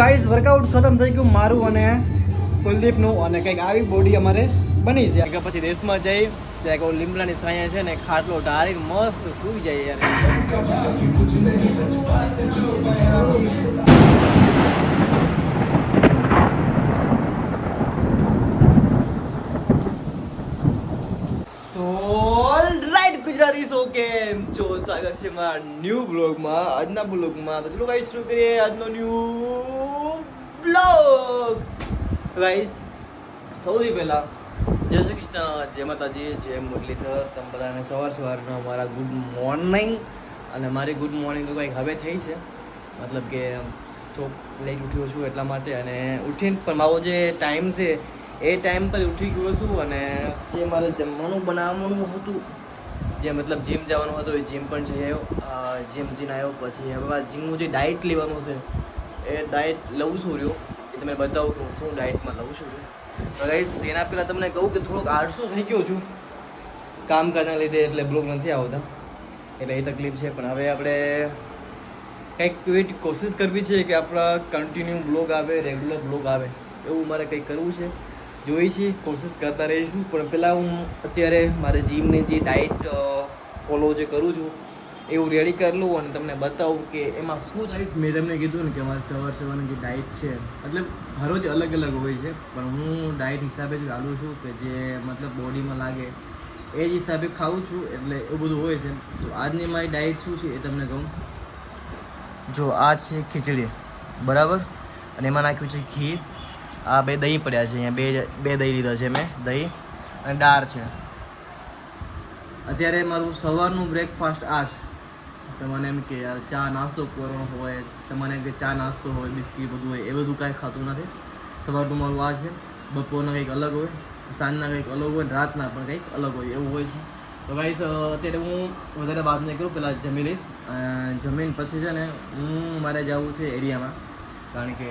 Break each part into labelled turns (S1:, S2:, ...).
S1: Guys workout ખતમ થઈ ગયું મારું અને કુલદીપનું અને કંઈક આવી બોડી અમારે બની છે. પછી દેશમાં જઈ, ત્યાં કહું લીમડાની સાયા છે ને, ખાટલો ઢારી મસ્ત સૂઈ જાય યાર. ગુજરાતી સો કેમ છો? સ્વાગત છે મારા ન્યૂ બ્લોગમાં આજના બ્લોગમાં તો ચલો ગાઈસ શરૂ કરીએ આજનો ન્યૂ ગાઈસ સૌથી પહેલાં જય શ્રી કૃષ્ણ, જય માતાજી, જય મુરલીધર. તમે બધાને સવાર સવારનો મારા ગુડ મોર્નિંગ અને મારી ગુડ મોર્નિંગ તો કંઈક હવે થઈ છે. મતલબ કે થોડુંક લેટ ઉઠ્યો છું એટલા માટે અને ઉઠીને પણ મારો જે ટાઈમ છે, એ ટાઈમ પર ઉઠી ગયો છું અને જે મારે જમવાનું બનાવવાનું હતું, જે મતલબ જીમ જવાનું હતું, એ જીમ પણ જઈ આવ્યો. જીમ જઈને આવ્યો, પછી હવે જીમનું જે ડાયટ લેવાનું છે, એ ડાયટ લઉં છું રહ્યો. એ બતાવો કે હું શું ડાયટમાં લઉં છું? તો ગાઈસ એના પહેલાં તમને કહું કે થોડોક આળસુ થઈ ગયો છું. કામકાજના લીધે એટલે બ્લોગ નથી આવતા. એટલે એ તકલીફ છે, પણ હવે આપણે કંઈક એવી કોશિશ કરવી છે કે આપણા કન્ટિન્યુ બ્લોગ આવે રેગ્યુલર બ્લોગ આવે. એવું મારે કંઈક કરવું છે. જોઈએ છે, કોશિશ કરતા રહીશું. પણ પહેલાં હું અત્યારે મારે જીમની જે ડાયટ ફોલો જે કરું છું એવું રેડી કરી લઉં અને તમને બતાવું કે એમાં શું છે. મેં તમને કીધું ને કે અમારે સવાર સવારની જે ડાયટ છે મતલબ હરોજ અલગ અલગ હોય છે પણ હું ડાયટ હિસાબે જ ચાલું છું કે જે મતલબ બોડીમાં લાગે એ જ હિસાબે ખાઉં છું એટલે એવું બધું હોય છે. તો આજની મારી ડાયટ શું છે એ તમને કહું. જો આ છે ખીચડી બરાબર? અને એમાં નાખ્યું છે ઘી આ બે દહીં પડ્યા છે અહીંયા બે બે દહીં લીધા છે મેં દહીં અને દાળ છે. અત્યારે મારું સવારનું બ્રેકફાસ્ટ આ છે. તમને એમ કે યાર ચા નાસ્તો કરવાનો હોય તમને એમ કે ચા નાસ્તો હોય, બિસ્કીટ બધું હોય, એ બધું કાંઈ ખાતું નથી. સવારનું મારું આ છે, બપોરના કંઈક અલગ હોય, સાંજના કંઈક અલગ હોય રાતના પણ કંઈક અલગ હોય, એવું હોય છે. તો ગાઈસ અત્યારે હું વધારે વાત નહીં કરું પહેલાં જમી લઈશ. જમીન પછી છે ને, હું મારે જવું છે એરિયામાં, કારણ કે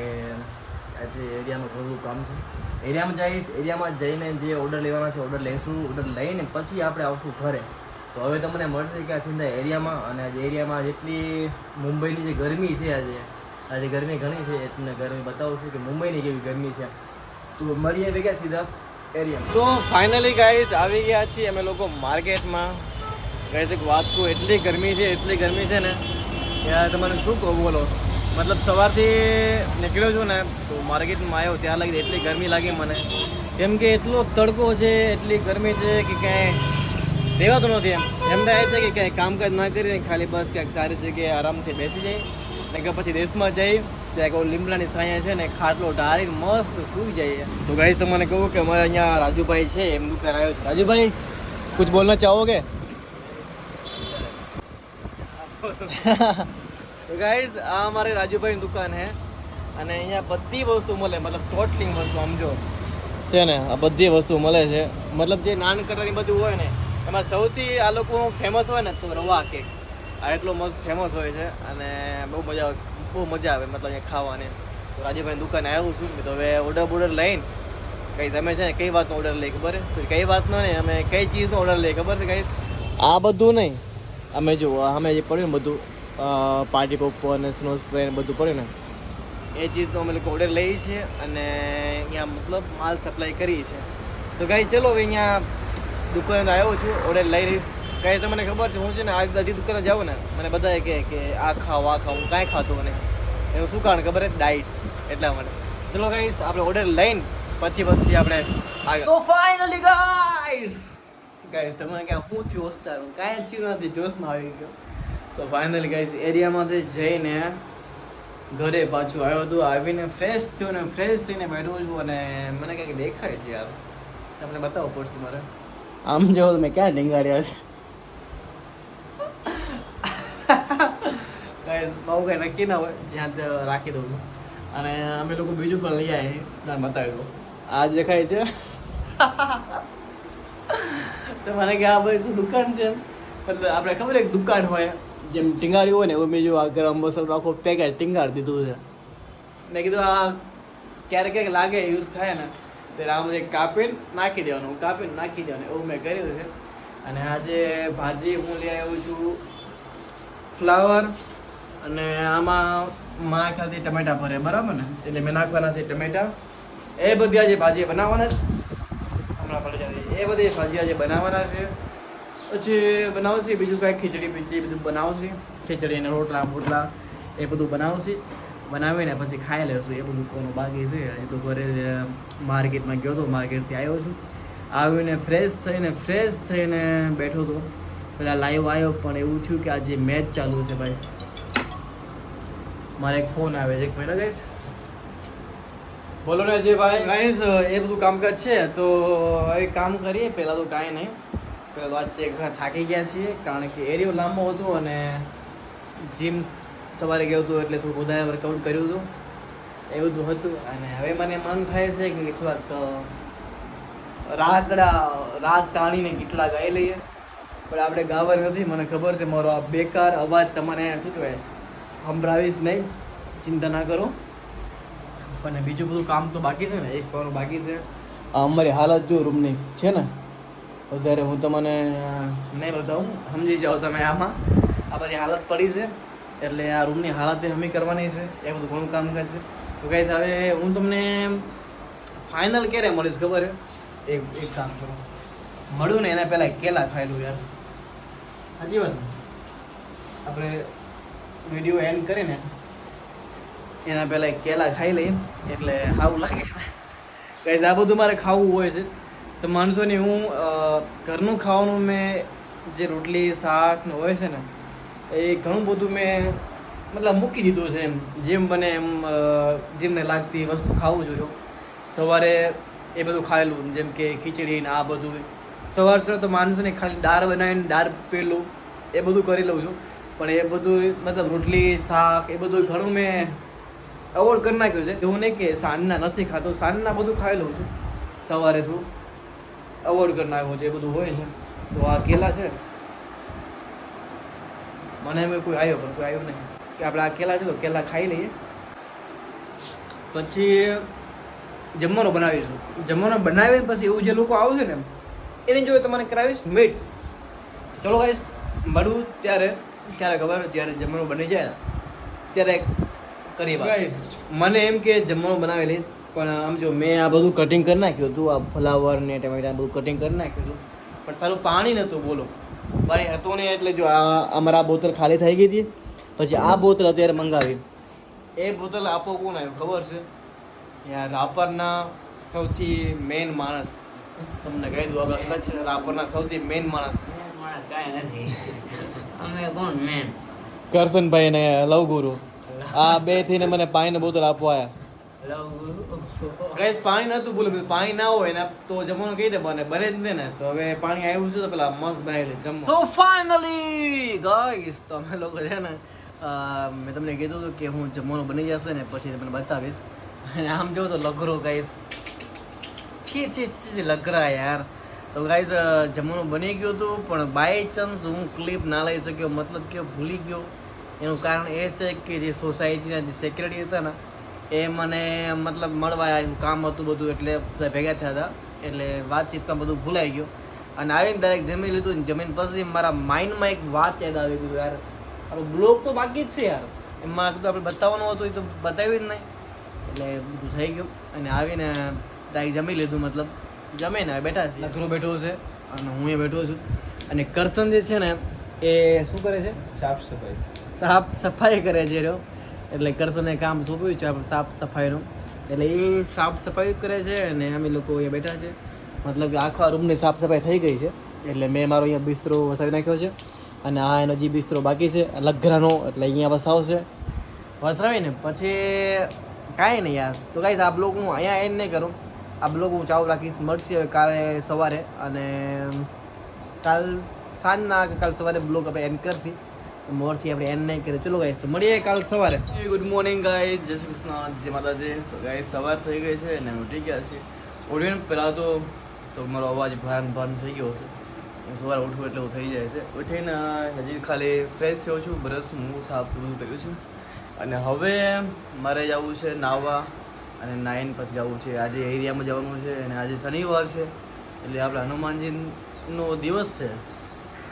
S1: આજે એરિયામાં ઘણું કામ છે. એરિયામાં જઈશ, એરિયામાં જઈને જે ઓર્ડર લેવાના છે ઓર્ડર લઈશું ઓર્ડર લઈને પછી આપણે આવશું ઘરે. તો હવે તમને મળશે કે આ સિંધા એરિયામાં અને આજે એરિયામાં જેટલી મુંબઈની જે ગરમી છે આજે આજે ગરમી ઘણી છે તમને ગરમી બતાવું છું કે મુંબઈની કેવી ગરમી છે. તો મળીએ ભેગા સીધા એરિયા તો ફાઇનલી ગાઈસ આવી ગયા છીએ અમે લોકો માર્કેટમાં. ગાઈસ એક વાત કહું, એટલી ગરમી છે, એટલી ગરમી છે ને યાર તમને શું કહું બોલો. મતલબ સવારથી નીકળ્યો છું ને, તો માર્કેટમાં આવ્યો, ત્યાં લાગી એટલી ગરમી લાગી મને. કેમ કે એટલો તડકો છે, એટલી ગરમી છે કે ક્યાંય દેવાતું નથી એમ. એમ થાય છે કે ક્યાંય કામકાજ ના કરીને ખાલી બસ ક્યાંક સારી જગ્યાએ આરામથી બેસી જાય. ને કે પછી દેશમાં જઈ ત્યાં કહું લીમડાની સાયા છે ને ખાટલો ઢારીને મસ્ત સૂઈ જાય તો ગાઈશ તમને કહું કે અમારે અહીંયા રાજુભાઈ છે એમનું ઘર આવ્યો રાજુભાઈ કુછ બોલના ચાહોગે તો ગાઈઝ આ અમારે રાજુભાઈની દુકાન છે અને અહીંયા બધી વસ્તુ મળે મતલબ ટોટલી વસ્તુ સમજો છે ને આ બધી વસ્તુ મળે છે. મતલબ જે નાનકડાની બધું હોય ને એમાં સૌથી આ લોકો ફેમસ હોય ને તો રવા કેક આ એટલો મસ્ત ફેમસ હોય છે અને બહુ મજા આવે, બહુ મજા આવે મતલબ અહીંયા ખાવાની. તો રાજુભાઈની દુકાને આવ્યું છું તો હવે ઓર્ડર બોર્ડર લઈને કઈ તમે છે ને કઈ વાતનો ઓર્ડર લઈ ખબર છે? કઈ વાતનો નહીં, અમે કઈ ચીજનો ઓર્ડર લઈ ખબર છે કઈ આ બધું નહીં. અમે જો, અમે જે પડ્યું ને બધું પાર્ટી પોપકોર્ન ને સ્નો સ્પ્રે ને બધું પડ્યું ને, એ ચીજનો અમે લોકો ઓર્ડર લઈએ છીએ અને અહીંયા મતલબ માલ સપ્લાય કરીએ છીએ. તો કઈ ચલો હવે અહીંયા દુકાને આવ્યો છું ઓર્ડર લઈ રહીશ કાંઈ તમને ખબર છે હું છે ને આ બધી દુકાને જાઉં ને મને બધાએ કહે કે આ ખાવ આ ખાવ હું કાંઈ ખાતો નહીં. એનું શું કારણ ખબર છે? ડાયટ. એટલા માટે. ચલો ગાઈસ આપણે ઓર્ડર લઈને પછી પછી આપણે આગળ. તો ફાઇનલી ગાઈસ ગાઈસ તમને ક્યાં હું જોશ હું કાંઈ થયું નથી જોશમાં આવી ગયો. તો ફાઇનલી ગાઈસ એરિયામાંથી જઈને ઘરે પાછું આવ્યો હતો આવીને ફ્રેશ થયો ને ફ્રેશ થઈને બેઠો છું અને મને કંઈક દેખાય છે યાર. તમને બતાવો પડશે મારે. આમ જો મેં ક્યાં ઢીંગાડ્યા છે? બહુ કંઈ નક્કી ના હોય જ્યાં ત્યાં રાખી દઉં છું. અને અમે લોકો બીજું પણ લઈ આવીએ તમને બતાવી દઉં. આ જે દેખાય છે. તો મને કે આ બધી શું દુકાન છે એટલે આપણે ખબર એક દુકાન હોય. જેમ ટીંગાડ્યું હોય ને એવું મેં જો આ ગરમ મસાલો આખો પેકેટ ટીંગાડી દીધું છે. મેં કીધું આ ક્યારેક ક્યારેક લાગે યુઝ થાય ને. ત્યારે આમ એક કાપીને નાખી દેવાનું કાપીને નાખી દેવાનું, એવું મેં કર્યું છે. અને આજે ભાજી હું લઈ આવ્યો છું, ફ્લાવર, અને આમાં માં ખાતી ટમેટા ભરે, બરાબર ને? એટલે મેં નાખવાના છે ટમેટા. એ બધી આજે ભાજી બનાવવાના છે, હમણાં ભલે એ બધી ભાજી આજે બનાવવાના છે. પછી બનાવશે બીજું કાંઈ ખીચડી બીચડી બધું બનાવશે ખીચડી અને રોટલા બોટલા એ બધું બનાવશે બનાવીને પછી ખાઈ લેશું એ બધું કોનું બાકી છે. હજી તો ઘરે માર્કેટમાં ગયો હતો માર્કેટથી આવ્યો છું. આવીને ફ્રેશ થઈને ફ્રેશ થઈને બેઠો હતો પેલા લાઈવ આવ્યો, પણ એવું થયું કે આજે મેચ ચાલુ છે ભાઈ, મારે એક ફોન આવે છે. એક મિનિટ ગઈશ બોલો ને અજયભાઈ ગાઈસ એ બધું કામકાજ છે, તો હવે કામ કરીએ. પહેલાં તો કાંઈ નહીં. પહેલાં તો આજે ઘણા થાકી ગયા છીએ, કારણ કે એરિયો લાંબો હતો અને જીમ સવારે ગયો હતો એટલે થોડું વધારે વર્કઆઉટ કર્યું હતું. એ બધું હતું. અને હવે મને મન થાય છે કે થોડાક રાગડા, રાગ તાણીને કેટલા ગાઈ લઈએ. પણ આપણે ગાવા નથી. મને ખબર છે મારો આ બેકાર અવાજ તમને શું કહેવાય? સંભળાવીશ નહીં. ચિંતા ના કરો. પણ બીજું બધું કામ તો બાકી છે ને? એક કરવાનું બાકી છે. અમારી હાલત જો રૂમની છે ને? વધારે હું તમને નહીં બતાવું. સમજી જાઓ તમે આમાં. આ બધી હાલત પડી છે. એટલે આ રૂમની હાલત હમી કરવાની છે. એ બધું ઘણું કામ કરશે તો કહીશ હવે હું તમને ફાઇનલ ક્યારે મળીશ ખબર છે? એક એક કામ કરું. મળ્યું ને એના પહેલાં કેલા ખાઈ યાર. સાચી વાત આપણે વીડિયો એન્ડ કરીને એના પહેલાં કેલા ખાઈ લઈએ. એટલે સારું લાગે. કઈ આ બધું મારે ખાવું હોય છે. તો માણસોની હું ઘરનું ખાવાનું મેં જે રોટલી શાક ને હોય છે ને એ ઘણું બધું મેં મતલબ મૂકી દીધું છે એમ. જેમ બને એમ જેમને લાગતી વસ્તુ ખાવું જોઈએ. સવારે એ બધું ખાયેલું, જેમ કે ખીચડી ને આ બધું. સવાર સવાર તો માણસોને ખાલી દાળ બનાવીને દાળ પેલું એ બધું કરી લઉં છું. પણ એ બધું મતલબ રોટલી, શાક એ બધું ઘણું મેં અવોર્ડ કરી નાખ્યું છે. એવું નહીં કે સાંજના નથી ખાતો, સાંજના બધું ખાઈ લઉં છું. સવારે થોડું અવોર્ડ કરી નાખ્યું છે, એ બધું હોય છે. તો આ કેલા છે. મને એમ કોઈ આવ્યો પણ કોઈ આવ્યો નહીં. કે આપણે આ કેલા છે તો કેલા ખાઈ લઈએ. પછી જમવાનું બનાવીશું જમવાનું બનાવીને પછી એવું જે લોકો આવશે ને એની જોડે તમારે કરાવીશ મીટ ચલો ગાઈસ મળું ત્યારે. ક્યારે ખબર જ્યારે જમવાનું બની જાય. ત્યારે કરી મને એમ કે જમવાનું બનાવી લઈશ પણ આમ જો મેં આ બધું કટિંગ કરી નાખ્યું હતું આ ફ્લાવર ને ટમેટા બધું કટિંગ કરી નાખ્યું હતું. પણ સારું પાણી નહોતું બોલો. પાણી હતું ને એટલે જો આ અમારા બોતલ ખાલી થઈ ગઈ હતી. પછી આ બોતલ અત્યારે મંગાવી. એ બોતલ આપો કોણ આવ્યો? ખબર છે? યાર રાપરના સૌથી મેન માણસ. તમને કહી દઉં આપણે કચ્છ રાપરના સૌથી મેઈન માણસ. કરશનભાઈ ને લવ ગુરુ. આ બે થઈને મને પાણીની બોતલ આપવા આવ્યા ગાઈસ પાણી નતું બોલું પાણી ના હોય ને તો જમવાનું કઈ દે બને? બને જ ને. તો હવે પાણી આવ્યું છે તો પેલા મસ્ત બનાવી લે જમવા. સો ફાઇનલી ગાઈસ તો અમે લોકો છે ને મેં તમને કીધું હતું કે હું જમવાનું બની જશે ને પછી તમને બતાવીશ. અને આમ જો તો લગરો ગાઈસ. છી છી છી, લગરા યાર. તો ગાઈસ જમવાનું બની ગયું હતું પણ બાય ચાન્સ હું ક્લિપ ના લઈ શક્યો મતલબ કે ભૂલી ગયો. એનું કારણ એ છે કે જે સોસાયટીના જે સેક્રેટરી હતા ને એ મને મતલબ મળવા આવ્યું કામ હતું બધું એટલે બધા ભેગા થયા હતા. એટલે વાતચીતમાં બધું ભૂલાઈ ગયું. અને આવીને ડાયરેક્ટ જમી લીધું ને જમીન પછી મારા માઇન્ડમાં એક વાત યાદ આવી ગયું યાર આપણો બ્લોગ તો બાકી જ છે યાર. એમાં તો આપણે બતાવવાનું હતું એ તો બતાવ્યું જ નહીં. એટલે બધું થઈ ગયું. અને આવીને દાઈ જમી લીધું મતલબ. જમે ને હવે બેઠા છે નખરો બેઠો છે. અને હું એ બેઠો છું. અને કરસન જે છે ને એ શું કરે છે?
S2: સાફ સફાઈ.
S1: સાફ સફાઈ કરે છે રહ્યો એટલે કરશને કામ સોંપ્યું છે સાફ સફાઈનું. એટલે એ સાફ સફાઈ કરે છે અને અમે લોકો અહીંયા બેઠા છે. મતલબ કે આખા રૂમની સાફ સફાઈ થઈ ગઈ છે. એટલે મેં મારો અહીંયા બિસ્તરો વસાવી નાખ્યો છે અને આ એનો જે બિસ્તરો બાકી છે, લઘરાનો, એટલે અહીંયા વસાવશે વસાવીને પછી કાંઈ નહીં યાર. તો કાંઈ આ બ્લોગ હું અહીંયા એન્ડ નહીં કરું. આ બ્લોગ હું ચાલુ રાખીશ. મળશે કાલે સવારે અને કાલ સાંજના કાલ સવારે બ્લોગ આપણે એન્ડ કરશી. મોરથી આપણે એન્ડ નહીં કરીએ. ચલો ગાઈસ તો મળીએ કાલ સવારે. ગુડ મોર્નિંગ ગાઈસ જય શ્રી કૃષ્ણ, જય માતાજી. તો ગાઈસ સવાર થઈ ગઈ છે અને ઉઠી ગયા છે ઉઠીને પહેલાં તો તો મારો અવાજ ભાન ભાન થઈ ગયો છે હું સવારે ઉઠું એટલે થઈ જાય છે. ઉઠીને હજી ખાલી ફ્રેશ થયો છું, બ્રશ હું સાફ બધું કર્યું છું. અને હવે મારે જવું છે નાહવા અને નાઈન પછી જવું છે. આજે એરિયામાં જવાનું છે અને આજે શનિવાર છે. એટલે આપણે હનુમાનજીનો દિવસ છે.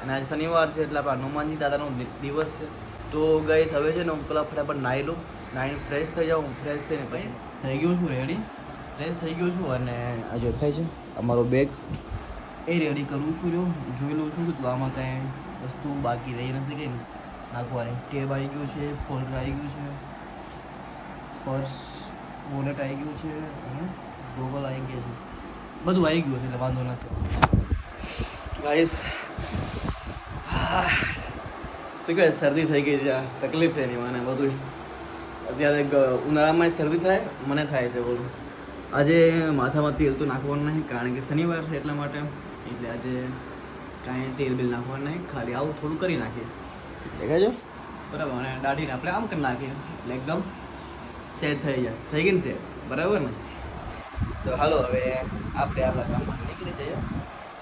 S1: અને આજે શનિવાર છે એટલે આપણે હનુમાનજી દાદાનો દિવસ છે. તો ગઈસ હવે છે ને હું પેલા ફટાફટ નાહી લઉં. નાહીને ફ્રેશ થઈ જાઉં ફ્રેશ થઈને પછી થઈ ગયો છું રેડી ફ્રેશ થઈ ગયો છું અને આ થાય છે, અમારો બેગ એ રેડી કરું છું, જો. જોઈ લઉં છું કે આમાં કાંઈ વસ્તુ બાકી રહી નથી ને નાખવાની ટેબ આવી ગયું છે ફોલ્ડર આવી ગયું છે. પર્સ વોલેટ આવી ગયું છે, અને ગોગલ આવી ગયા છે. બધું આવી ગયું છે એટલે વાંધો નથી ગાઈસ શું કહેવાય શરદી થઈ ગઈ છે તકલીફ છે એની મને બધું અત્યારે ઉનાળામાં શરદી થાય મને થાય છે બધું. આજે માથામાં તેલ તો નાખવાનું નહીં કારણ કે શનિવાર છે એટલા માટે. એટલે આજે કાંઈ તેલ બિલ નાખવાનું નહીં ખાલી આવું થોડું કરી નાખીએ. દેખાય છે? બરાબર અને દાઢીને આપણે આમ કરી નાખીએ. એટલે એકદમ સેટ થઈ જાય. થઈ ગઈ ને સેટ? બરાબર ને? તો હાલો હવે આપણે આપણા કામમાં નીકળી જઈએ.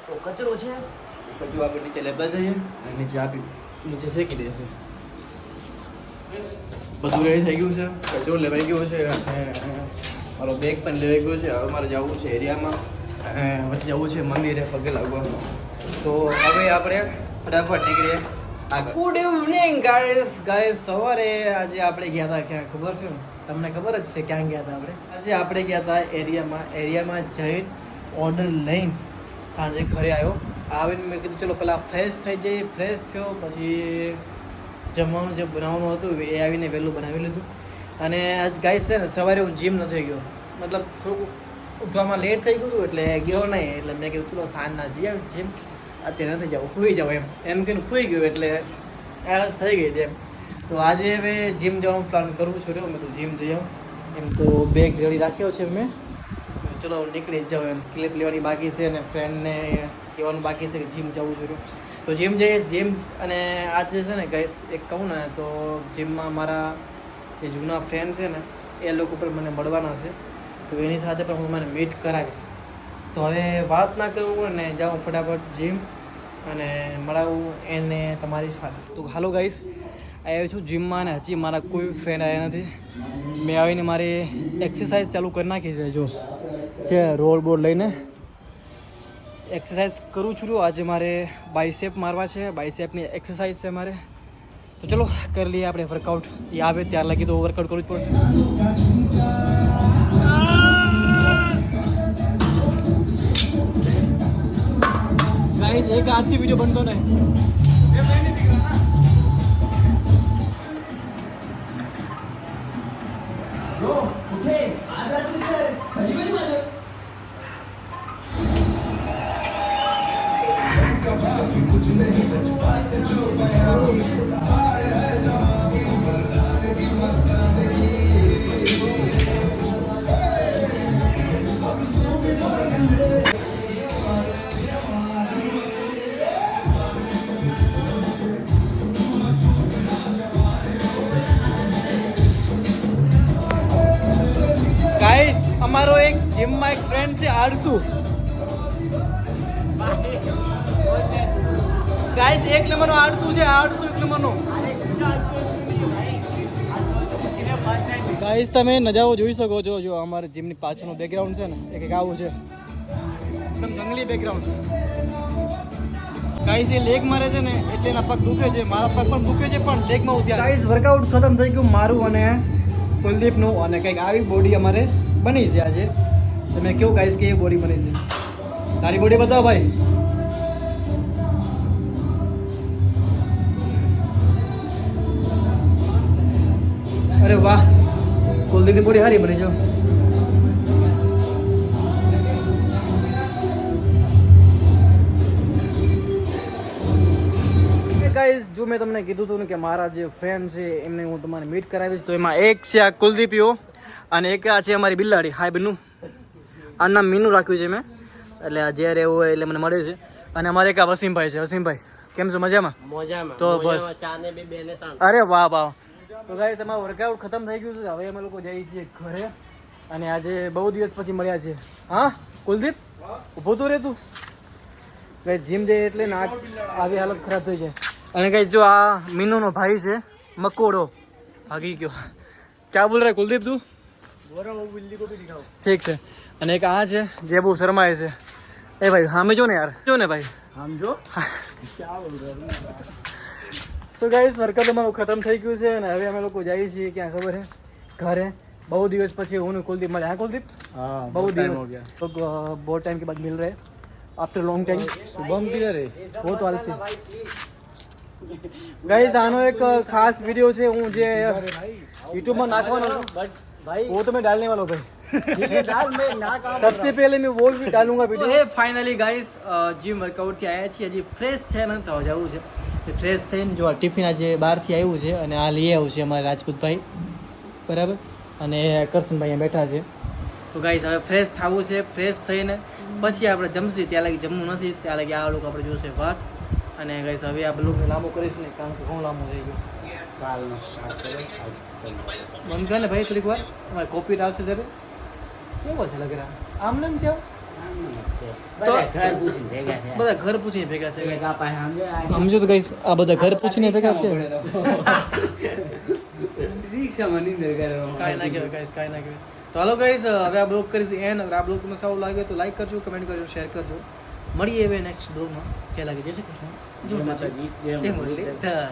S1: તો કચરો છે કચરો આપણે નીચે લેતા જઈએ અને નીચે આપી નીચે ફેંકી દેશે બધું રેડી થઈ ગયું છે? કચરો લેવાઈ ગયો છે અને મારો બેગ પણ લેવાઈ ગયો છે. હવે મારે જવું છે એરિયામાં. અને વચ્ચે જવું છે મંદિરે પગે લાગવા તો હવે આપણે ફટાફટ નીકળીએ. ગુડ ઇવનિંગ ગાઈસ ગાઈસ સવારે આજે આપણે ગયા હતા ક્યાં? ખબર છે? તમને ખબર જ છે ક્યાં ગયા હતા આપણે? આજે આપણે ગયા હતા એરિયામાં એરિયામાં જઈને ઓર્ડર લઈને સાંજે ઘરે આવ્યો. આવીને મેં કીધું, ચલો પહેલાં ફ્રેશ થઈ જઈએ. ફ્રેશ થયો, પછી જમવાનું જે બનાવવાનું હતું, એ આવીને વહેલું બનાવી લીધું. અને આજ ગાય છે ને, સવારે હું જીમ નથી ગયો. મતલબ થોડુંક ઉઠવામાં લેટ થઈ ગયું હતું, એટલે ગયો નહીં. એટલે મેં કીધું, ચલો, સાંજના જઈ આવીશ જીમ અત્યારે નથી જાવ ખુઈ જાવ એમ. એમ કહીને ખુઈ ગયું, એટલે આળસ થઈ ગઈ એમ. તો આજે હવે જીમ જવાનું પ્લાન કરવું છું રહ્યો મેં તો જીમ જઈ આવું. એમ તો બેગ જડી રાખ્યો છે મેં. ચલો, નીકળી જાઉં એમ. ક્લિપ લેવાની બાકી છે અને ફ્રેન્ડને કહેવાનું બાકી છે કે જીમ જવું જોઈએ તો. જીમ જઈએ જીમ અને આજે છે ને ગઈસ એક કહું ને, તો જીમમાં મારા જે જૂના ફ્રેન્ડ છે ને, એ લોકો પણ મને મળવાના છે. તો એની સાથે પણ હું મને મીટ કરાવીશ. તો હવે વાત ના કરું ને જાઉં ફટાફટ જીમ અને મળાવું એને તમારી સાથે. તો હાલો ગાઈશ આવ્યો છું જીમમાં અને હજી મારા કોઈ ફ્રેન્ડ આવ્યા નથી. મેં આવીને મારી એક્સરસાઇઝ ચાલુ કરી નાખી છે, જો. છે રોલ બોલ લઈને. એક્સરસાઇઝ કરું છું આજે મારે બાયસેપ મારવા છે. બાયસેપની એક્સરસાઇઝ છે મારે. તો ચલો, કરી લઈએ આપણે વર્કઆઉટ એ આવે ત્યાર લાગી તો વર્કઆઉટ કરવું જ પડશે. એક હાથથી વીડિયો બનતો નહીં. ગાઈસ જીમમાં એક ફ્રેન્ડ છે આરસુ. ગાઈસ એક નંબરનો આરસુ છે, આરસુ એક નંબરનો. ગાઈસ તમે નજારો જોઈ શકો છો, જો અમારે જીમની પાછળનું બેકગ્રાઉન્ડ છે ને એક એક આવું છે. એકદમ જંગલી બેકગ્રાઉન્ડ ગાઈસ એ લેગ મારે છે ને, એટલે એના પગ દુખે છે, મારા પગ પણ દુખે છે, પણ લેગમાં ઉત્યા ગાઈસ વર્કઆઉટ ખતમ થઈ ગયું, મારું અને કુલદીપનું, અને કંઈક આવી બોડી અમારે બની છે આજે. તમે કેવું ગાઈસ કે એ બોડી બની છે? તારી બોડી બતાવો ભાઈ. અરે વાહ, કુલદીપની બોડી હારી બની જો ગાઈઝ જો મેં તમને કીધું હતું કે મારા જે ફ્રેન્ડ છે, એમને હું તમારે મીટ કરાવીશ, તો એમાં એક છે આ કુલદીપીઓ અને એક આ છે અમારી બિલાડી. હાય બિન્નુ. આનું નામ મીનુ રાખ્યું છે મેં. એટલે આ જ્યારે એવું હોય એટલે મને મળે છે. અને અમારે એક આ વસીમભાઈ છે. વસીમભાઈ કેમ છો? મજામાં?
S3: મજામાં.
S1: તો બસ. અરે વાહ વાહ. તો ગાઈસ અમારું વર્કઆઉટ ખતમ થઈ ગયું છે. હવે અમે લોકો જઈએ છીએ ઘરે. અને આજે બહુ દિવસ પછી મળ્યા છે હા કુલદીપ? ઊભો તો રે તું. ગાઈસ જીમ જઈએ એટલે ના આવી હાલત ખરાબ થઈ જાય. અને ગાઈસ જો આ મીનુનો ભાઈ છે મકોડો. ભાગી ગયો. ક્યાં બોલ રહે કુલદીપ તું? ઠીક છે. અને એક આ છે જે બહુ શરમાય છે એ ભાઈ સામે જો ને યાર જો ને ભાઈ આમ જો સો ગાઈસ વર્કઆઉટ અમારું ખતમ થઈ ગયું છે અને હવે અમે લોકો જઈએ છીએ ક્યાં ખબર છે
S2: घर है बहुत दिवस પછી હું ને कुलदीप મળે હા कुलदीप
S4: हाँ
S2: बहुत
S4: टाइम
S2: दिवस
S4: हो गया
S2: लोग अ, बहुत टाइम के बाद मिल रहे हैं आफ्टर लॉन्ग टाइम
S4: शुभम किधर है
S2: वो तो आलसी ગાઈઝ આનો એક ખાસ વિડિયો છે હું જે YouTube માં નાખવાનો છું
S1: बट भाई
S2: वो तो मैं डालने वाला हूँ भाई
S1: ठीक है डाल मैं ना काम
S2: सबसे पहले मैं वो भी डालूंगा
S1: તો
S2: वीडियो
S1: એ ફાઇનલી ગાઈસ જીમ વર્કઆઉટથી આવ્યા છીએ હજી ફ્રેશ થયા નથી સવા જવું છે ફ્રેશ થઈને જો આ ટિફિન આજે બહારથી આવ્યું છે અને આ લઈ આવ્યું છે અમારા રાજપૂતભાઈ બરાબર અને કરશનભાઈ અહીંયા બેઠા છે તો ગાઈસ હવે ફ્રેશ થવું છે ફ્રેશ થઈને પછી આપણે જમશી ત્યાં લાગી જમવું નથી ત્યાં લાગી આ લોકો આપણે જોશે વાત અને ગાઈસ હવે આ બ્લોગને લાંબો કરીશું ને કારણ કે ઘણું લાંબો થઈ ગયું
S3: કાલનો સ્ટાર્ટ કરો આજ કરી
S1: બંધ કર ને ભાઈ થોડીક વાર અમારે કોપીટ આવશે ત્યારે કેવો છે લગરા આમ નામ છે આવું?
S3: છે બધા ઘર પૂછીને ભેગા થયા
S1: બધા ઘર પૂછીને ભેગા છે
S3: એક આ પાસે સમજો આ
S1: સમજો તો ગાઈસ આ બધા ઘર પૂછીને ભેગા છે
S3: રિક્ષામાં નીંદર કરવા
S1: કાંઈ ના કહેવાય ગાઈસ કાંઈ ના કહેવાય તો હાલો ગાઈસ હવે આ બ્લોગ કરીશું એન હવે આ બ્લોગ તમને સારું લાગે તો લાઈક કરજો કમેન્ટ કરજો શેર કરજો મળીએ હવે નેક્સ્ટ બ્લોગમાં કે લાગે જય શ્રી કૃષ્ણ
S3: જય માતાજી, જય
S1: જય
S3: મુરલીધર.
S1: મુરલીધર